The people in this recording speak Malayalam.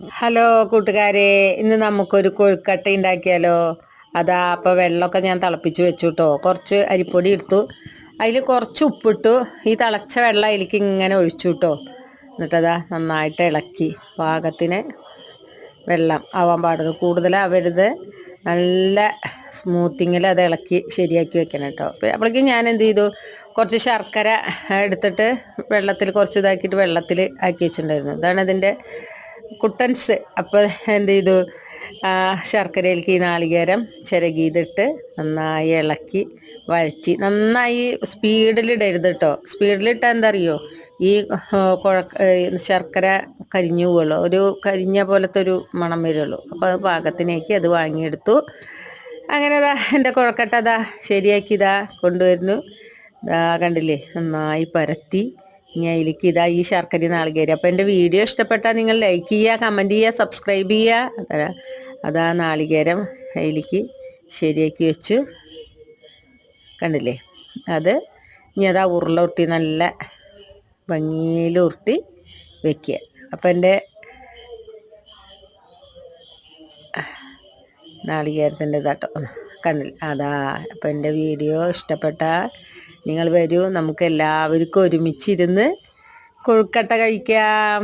ഹലോ കൂട്ടുകാരെ ഇന്ന് നമുക്കൊരു കൊഴുക്കട്ട ഉണ്ടാക്കിയാലോ അതാ അപ്പോൾ വെള്ളമൊക്കെ ഞാൻ തിളപ്പിച്ച് വെച്ചു കേട്ടോ കുറച്ച് അരിപ്പൊടി എടുത്തു. അതിൽ കുറച്ച് ഉപ്പിട്ടു. ഈ തിളച്ച വെള്ളം അതിലേക്ക് ഇങ്ങനെ ഒഴിച്ചു കേട്ടോ എന്നിട്ടതാ നന്നായിട്ട് ഇളക്കി. പാകത്തിന് വെള്ളം ആവാൻ പാടുള്ളൂ. കൂടുതലാവരുത്. നല്ല സ്മൂത്തിങ്ങിൽ അത് ഇളക്കി ശരിയാക്കി വെക്കണം കേട്ടോ അപ്പോഴേക്കും ഞാൻ എന്ത് ചെയ്തു? കുറച്ച് ശർക്കര എടുത്തിട്ട് വെള്ളത്തിൽ കുറച്ച് ഇതാക്കിയിട്ട് വെള്ളത്തിൽ ആക്കി വെച്ചിട്ടുണ്ടായിരുന്നു. ഇതാണ് ഇതിന്റെ കുട്ടൻസ്. അപ്പോൾ എന്ത് ചെയ്തു? ശർക്കരയിലേക്ക് ഈ നാളികേരം ചിരകിയതിട്ട് നന്നായി ഇളക്കി വഴറ്റി. നന്നായി സ്പീഡിലിടരുത് കേട്ടോ. സ്പീഡിലിട്ടാൽ എന്താ അറിയോ ഈ കുഴക്ക ശർക്കര കരിഞ്ഞു പോകുള്ളൂ ഒരു കരിഞ്ഞ പോലത്തെ ഒരു മണം വരുള്ളൂ. അപ്പോൾ അത് പാകത്തിനേക്ക് അത് വാങ്ങിയെടുത്തു. അങ്ങനെ അതാ എന്റെ കുഴക്കട്ട അതാ ശരിയാക്കി കൊണ്ടുവരുന്നു. ഇതാ കണ്ടില്ലേ? നന്നായി പരത്തി. അതിലേക്ക് ഇതാ ഈ ശർക്കര നാളികേരി. അപ്പോൾ എന്റെ വീഡിയോ ഇഷ്ടപ്പെട്ടാൽ നിങ്ങൾ ലൈക്ക് ചെയ്യുക കമന്റ് ചെയ്യുക സബ്സ്ക്രൈബ് ചെയ്യുക. അതാ നാളികേരം അതിലേക്ക് ശരിയാക്കി വെച്ചു. കണ്ടില്ലേ? അത് ഇനി അതാ ഉരുളൊട്ടി നല്ല ഭംഗിയിൽ ഉരുട്ടി വെക്കുക. അപ്പം എന്റെ നാളികേരത്തിന്റെ ഇതാട്ടോ. കണ്ടില്ല അതാ അപ്പം എന്റെ വീഡിയോ ഇഷ്ടപ്പെട്ടാൽ നിങ്ങൾ വരൂ. നമുക്ക് എല്ലാവർക്കും ഒരുമിച്ചിരുന്ന് കൊഴുക്കട്ട കഴിക്കാം.